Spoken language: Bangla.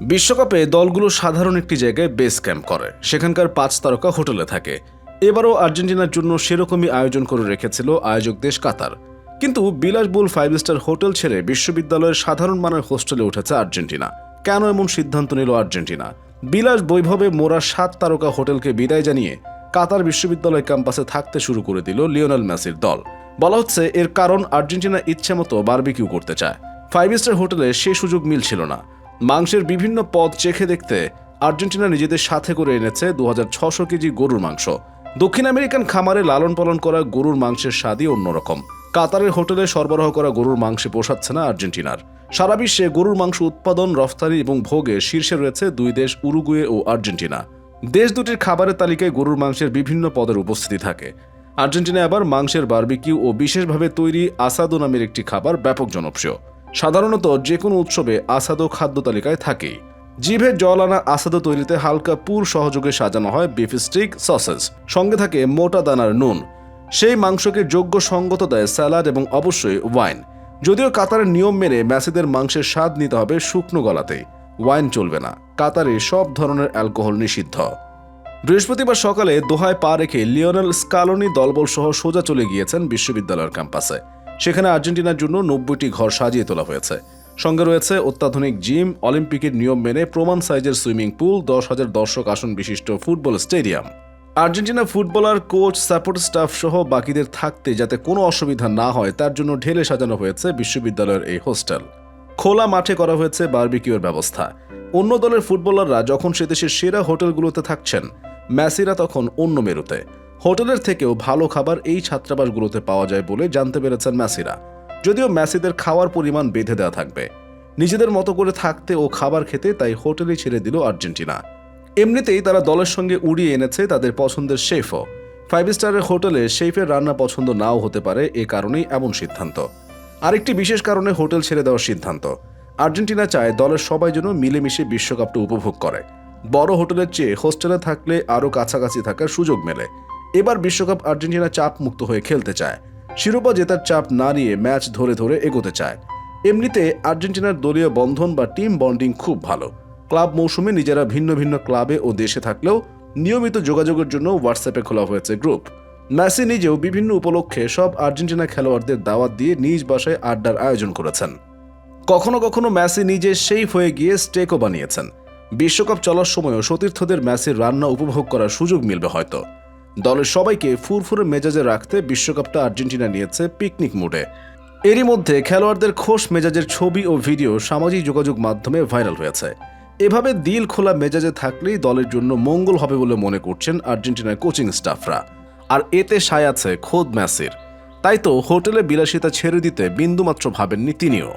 বিশ্বকাপে দলগুলো সাধারণ একটি জায়গায় বেস ক্যাম্প করে। সেখানকার পাঁচ তারকা হোটেলে থাকে। এবারও আর্জেন্টিনার জন্য সেরকমই আয়োজন করে রেখেছিল আয়োজক দেশ কাতার। কিন্তু বিলাসবুল ফাইভ স্টার হোটেল ছেড়ে বিশ্ববিদ্যালয়ের সাধারণ মানের হোস্টেলে উঠেছে আর্জেন্টিনা। কেন এমন সিদ্ধান্ত নিল আর্জেন্টিনা? বিলাস বৈভবে মোরা সাত তারকা হোটেলকে বিদায় জানিয়ে কাতার বিশ্ববিদ্যালয় ক্যাম্পাসে থাকতে শুরু করে দিল লিওনেল মেসির দল। বলা হচ্ছে, এর কারণ আর্জেন্টিনা ইচ্ছে মতো বারবিকিউ করতে চায়। ফাইভ স্টার হোটেলে সে সুযোগ মিলছিল না। মাংসের বিভিন্ন পদ চেখে দেখতে আর্জেন্টিনা নিজেদের সাথে করে এনেছে দু কেজি গরুর মাংস। দক্ষিণ আমেরিকান খামারে লালন পালন করা গরুর মাংসের স্বাদই অন্যরকম। কাতারের হোটেলে সরবরাহ করা গরুর মাংসে পোষাচ্ছে না আর্জেন্টিনার। সারা বিশ্বে গরুর মাংস উৎপাদন, রফতানি এবং ভোগে শীর্ষে রয়েছে দুই দেশ উরুগুয়ে ও আর্জেন্টিনা। দেশ দুটির খাবারের তালিকায় গরুর মাংসের বিভিন্ন পদের উপস্থিতি থাকে। আর্জেন্টিনায় আবার মাংসের বারবিকিউ ও বিশেষভাবে তৈরি আসাদো নামের একটি খাবার ব্যাপক জনপ্রিয়। সাধারণত যে কোনো উৎসবে আসাদো খাদ্য তালিকায় থাকেই জিভে জল আনা আসাদো তৈরিতে হালকা পুর সহযোগে সাজানো হয় বিফ স্টিক, সসেস। সঙ্গে থাকে মোটা দানার নুন। সেই মাংসকে যোগ্য সঙ্গত দেয় স্যালাড এবং অবশ্যই ওয়াইন। যদিও কাতারের নিয়ম মেনে ম্যাসিদের মাংসের স্বাদ নিতে হবে শুকনো গলাতে। ওয়াইন চলবে না। কাতারে সব ধরনের অ্যালকোহল নিষিদ্ধ। বৃহস্পতিবার সকালে দোহায় পা রেখে লিওনেল স্কালোনি দলবল সহ সোজা চলে গিয়েছেন বিশ্ববিদ্যালয়ের ক্যাম্পাসে। সেখানে আর্জেন্টিনার জন্য নব্বইটি ঘর সাজিয়ে তোলা হয়েছে। সঙ্গে রয়েছে অত্যাধুনিক জিম, অলিম্পিকের নিয়ম মেনে প্রমাণ সাইজের সুইমিং পুল, দশ হাজার দর্শক আসন বিশিষ্ট football stadium. Argentina footballer, coach, support staff সহ বাকিদের থাকতে যাতে কোনো অসুবিধা না হয়, তার জন্য ঢেলে সাজানো হয়েছে বিশ্ববিদ্যালয়ের এই হোস্টেল। খোলা মাঠে করা হয়েছে বার্বিকিউর ব্যবস্থা। অন্য দলের ফুটবলাররা যখন সে দেশের সেরা হোটেলগুলোতে থাকছেন ম্যাসিরা তখন অন্য মেরুতে। হোটেলের থেকেও ভালো খাবার এই ছাত্রাবাসগুলোতে পাওয়া যায় বলে জানতে পেরেছেন ম্যাসিরা। যদিও ম্যাসিদের খাওয়ার পরিমাণ বেঁধে দেওয়া থাকবে। নিজেদের মতো করে থাকতে ও খাবার খেতে তাই হোটেলে ছেড়ে দিল আর্জেন্টিনা। এমনিতেই তারা দলের সঙ্গে উড়িয়ে এনেছে তাদের পছন্দের শেফও। ফাইভ স্টারের হোটেলে শেফের রান্না পছন্দ নাও হতে পারে, এ কারণেই এমন সিদ্ধান্ত। আরেকটি বিশেষ কারণে হোটেল ছেড়ে দেওয়ার সিদ্ধান্ত। আর্জেন্টিনা চায় দলের সবাই যেন মিলেমিশে বিশ্বকাপটা উপভোগ করে। বড় হোটেলের চেয়ে হোস্টেলে থাকলে আরও কাছাকাছি থাকার সুযোগ মেলে। এবার বিশ্বকাপ আর্জেন্টিনা চাপ মুক্ত হয়ে খেলতে চায়। শিরোপা জেতার চাপ না নিয়ে ম্যাচ ধরে ধরে এগোতে চায়। এমনিতে আর্জেন্টিনার দলীয় বন্ধন বা টিম বন্ডিং খুব ভালো। ক্লাব মৌসুমে নিজেরা ভিন্ন ভিন্ন ক্লাবে ও দেশে থাকলেও নিয়মিত যোগাযোগের জন্য হোয়াটসঅ্যাপে খোলা হয়েছে গ্রুপ। মেসি নিজেও বিভিন্ন উপলক্ষে সব আর্জেন্টিনা খেলোয়াড়দের দাওয়াত দিয়ে নিজ বাসায় আড্ডার আয়োজন করেছেন। কখনো কখনো মেসি নিজে সেইফ হয়ে গিয়ে স্টেকও বানিয়েছেন। বিশ্বকাপ চলার সময়ও সতীর্থদের ম্যাসির রান্না উপভোগ করার সুযোগ মিলবে হয়তো। দলের সবাইকে ফুরফুরে মেজাজে রাখতে বিশ্বকাপটা আর্জেন্টিনা নিয়েছে পিকনিক মুডে। এরই মধ্যে খেলোয়াড়দের খোশ মেজাজের ছবি ও ভিডিও সামাজিক যোগাযোগ মাধ্যমে ভাইরাল হয়েছে। এভাবে দিল খোলা মেজাজে থাকলেই দলের জন্য মঙ্গল হবে বলে মনে করছেন আর্জেন্টিনার কোচিং স্টাফরা। আর এতে সায় আছে খোদ ম্যাসির তাই তো হোটেলে বিলাসিতা ছেড়ে দিতে বিন্দুমাত্র ভাবেননি তিনিও।